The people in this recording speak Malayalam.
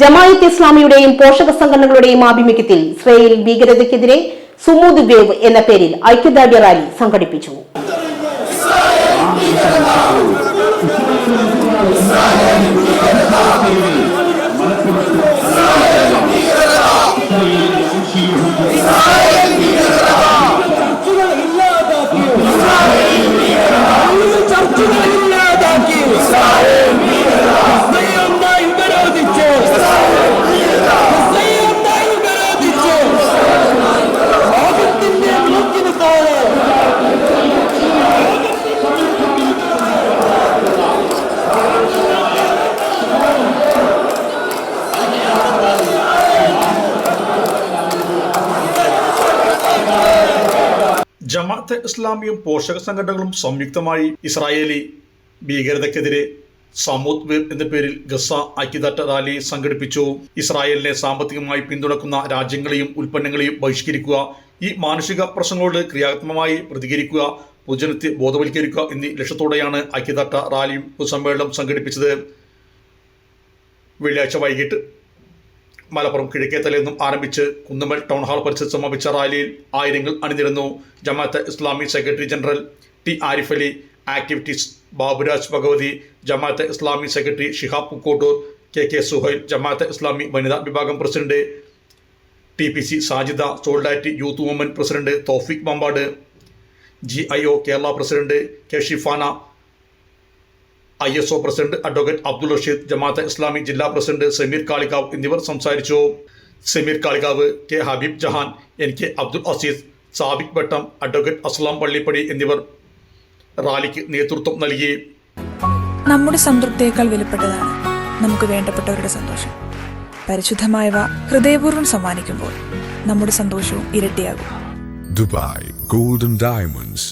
ജമായത്ത് ഇസ്ലാമിയുടെയും പോഷക സംഘടനകളുടെയും ആഭിമുഖ്യത്തിൽ ഇസ്രയേലിൽ ഭീകരതയ്ക്കെതിരെ സുമൂദ് വേവ് എന്ന പേരിൽ ഐക്യദാർഢ്യ റാലി സംഘടിപ്പിച്ചു. ജമാഅത്തെ ഇസ്ലാമിയും പോഷക സംഘടനകളും സംയുക്തമായി ഇസ്രായേലി ഭീകരതയ്ക്കെതിരെ സമൂത് വീർ എന്ന പേരിൽ ഗസ ഐക്യദാർഢ്യ റാലി സംഘടിപ്പിച്ചു. ഇസ്രായേലിനെ സാമ്പത്തികമായി പിന്തുണക്കുന്ന രാജ്യങ്ങളെയും ഉൽപ്പന്നങ്ങളെയും ബഹിഷ്കരിക്കുക ഈ മാനുഷിക പ്രശ്നങ്ങളോട് ക്രിയാത്മകമായി പ്രതികരിക്കുക പൊതുജനത്തെ ബോധവൽക്കരിക്കുക എന്നീ ലക്ഷ്യത്തോടെയാണ് ഐക്യദാർഢ്യ റാലിയും പൊതുസമ്മേളനം സംഘടിപ്പിച്ചത്. വെള്ളിയാഴ്ച വൈകിട്ട് മലപ്പുറം കിഴക്കേത്തലയിൽ നിന്നും ആരംഭിച്ച് കുന്നമൽ ടൗൺ ഹാൾ പരിസരത്ത് സമാപിച്ച റാലിയിൽ ആയിരങ്ങൾ അണിനിരുന്നു. Jamaat Islami secretary general T Arif Ali activities Baburaj Bhagavathi Jamaat Islami secretary Shihab Pookkottur K K Suhail Jamaat Islami വനിതാ വിഭാഗം president T P C Sajida solidarity youth woman president Thoufeeq Mampad G I O Kerala president K Shifana I S O president advocate Abdul Rasheed Jamaat Islami ജില്ലാ പ്രസിഡന്റ് സമീർ കാളികാവ് എന്നിവർ സംസാരിച്ചു. Sameer Kalikavu K Habeeb Jahan N K Abdul Azeez Sabik Vattam advocate Aslam Pallippadi എന്നിവർ റാലിക്ക് നേതൃത്വം നൽകി. നമ്മുടെ സംതൃപ്തിയേക്കാൾ വിലപ്പെട്ടതാണ് നമുക്ക് വേണ്ടപ്പെട്ടവരുടെ സന്തോഷം. പരിശുദ്ധമായവ ഹൃദയപൂർവം സമ്മാനിക്കുമ്പോൾ നമ്മുടെ സന്തോഷവും ഇരട്ടിയാകും. Dubai golden Diamonds,